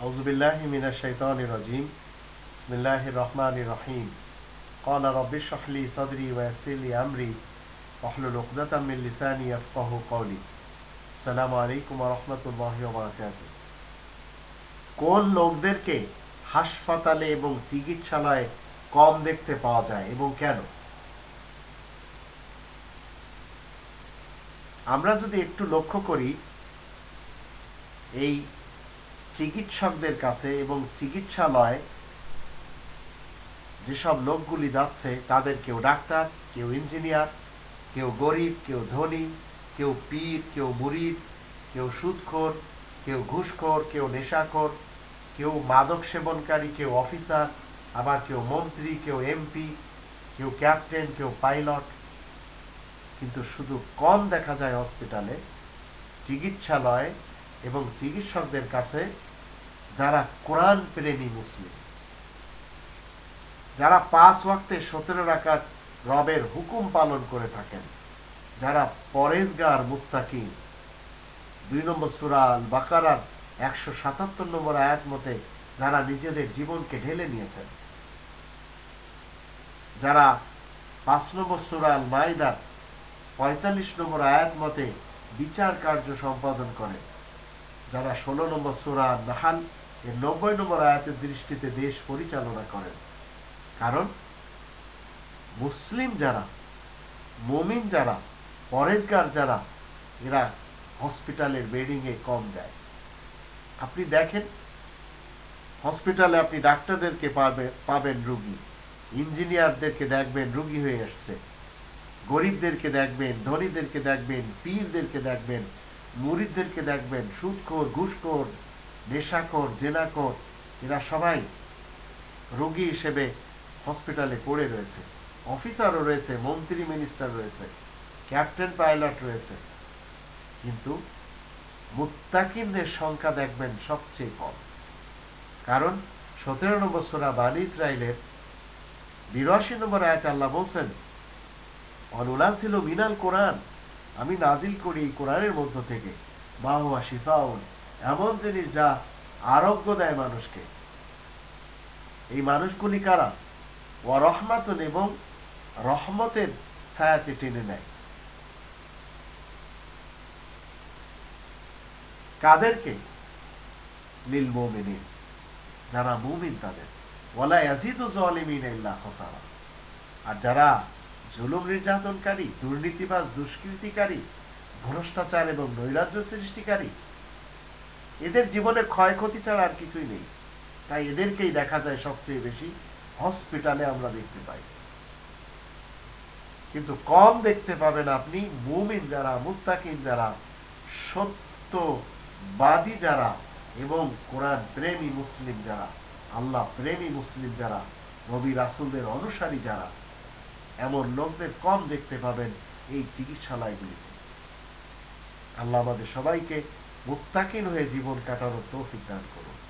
أعوذ بالله من الشيطان الرجيم بسم الله الرحمن الرحيم قال رب اشرح لي صدري ويسر لي أمري واحلل عقدة من لساني يفقه قولي السلام عليكم ورحمة الله وبركاته কোন লোকদেরকে হাসপাতালে এবং চিকিৎসালয়ে কম দেখতে পাওয়া যায় এবং কেন আমরা যদি একটু লক্ষ্য করি এই চিকিৎসকদের কাছে এবং চিকিৎসালয় যেসব লোকগুলি যাচ্ছে, তাদের কেউ ডাক্তার, কেউ ইঞ্জিনিয়ার, কেউ গরিব, কেউ ধনী, কেউ পীর, কেউ মুরিদ, কেউ সুদখোর, কেউ ঘুষখোর, কেউ নেশাখোর, কেউ মাদক সেবনকারী, কেউ অফিসার, আবার কেউ মন্ত্রী, কেউ এমপি, কেউ ক্যাপ্টেন, কেউ পাইলট। কিন্তু শুধু কম দেখা যায় হসপিটালে, চিকিৎসালয় এবং চিকিৎসকদের কাছে যারা কোরআন প্রেমী মুসলিম, যারা পাঁচ ওয়াক্তে সতেরো রাকাত রবের হুকুম পালন করে থাকেন, যারা পরেজগার মুত্তাকিম দুই নম্বর সুরাল বাকারার একশো সাতাত্তর নম্বর আয়াত মতে যারা নিজেদের জীবনকে ঢেলে নিয়েছেন, যারা পাঁচ নম্বর সুরাল মাইদার পঁয়তাল্লিশ নম্বর আয়াত মতে বিচার কার্য সম্পাদন করে যারা ষোলো নম্বর সুরা নাহাল এর নব্বই নম্বর আয়াতের দৃষ্টিতে দেশ পরিচালনা করেন। কারণ মুসলিম যারা, মমিন যারা পরেজগার যারা, এরা হসপিটালের বেডিং এ কম যায়। আপনি দেখেন, হসপিটালে আপনি ডাক্তারদেরকে পাবে, পাবেন রুগী, ইঞ্জিনিয়ারদেরকে দেখবেন রুগী হয়ে আসছে, গরিবদেরকে দেখবেন, ধনীদেরকে দেখবেন, পীরদেরকে দেখবেন মুরিদদেরকে দেখবেন সুদখোর ঘুষখোর নেশাখোর জেনাখোর এরা সবাই রোগী হিসেবে হসপিটালে পড়ে রয়েছে। অফিসারও রয়েছে, মন্ত্রী মিনিস্টার রয়েছে, ক্যাপ্টেন পাইলট রয়েছে। কিন্তু মুত্তাকিমদের সংখ্যা দেখবেন সবচেয়ে কম। কারণ সতেরো নম্বর সোনা বানি ইসরায়েলের বিরাশি নম্বর আয়াত আল্লাহ বলছেন, অনুলান ছিল মিনাল কোরআন। আমি নাজিল করি কোরআনের মধ্য থেকে। মা হুয়া শিফাউন, এমন জিনিস যা আরোগ্য দেয় মানুষকে। এই মানুষগুলি কারা? ও রহমাতন এবং রহমতের ছায়াতে টেনে নেয়। কাদেরকে? নীল মোমিনিন, যারা মুমিন তাদের। ওলা ইয়াজিদু জালিমিন ইল্লা আর যারা জুলুম নির্যাতনকারী, দুর্নীতিবাজ, দুষ্কৃতিকারী, ভ্রষ্টাচার এবং নৈরাজ্য সৃষ্টিকারী। এদের জীবনে ক্ষয়ক্ষতি ছাড়া আর কিছুই নেই। তাই এদেরকেই দেখা যায় সবচেয়ে বেশি হসপিটালে আমরা দেখতে পাই। কিন্তু কম দেখতে পাবেন আপনি মুমিন যারা, মুত্তাকিন যারা, সত্যবাদী যারা এবং কোরআন প্রেমী মুসলিম যারা, আল্লাহ প্রেমী মুসলিম যারা, নবী রাসুলদের অনুসারী যারা। এমন লোকদের কম দেখতে পাবেন এই চিকিৎসালয়গুলিতে। আল্লাহ আমাদের সবাইকে মুক্তাকিন হয়ে জীবন কাটানোর তৌফিক দান করুন।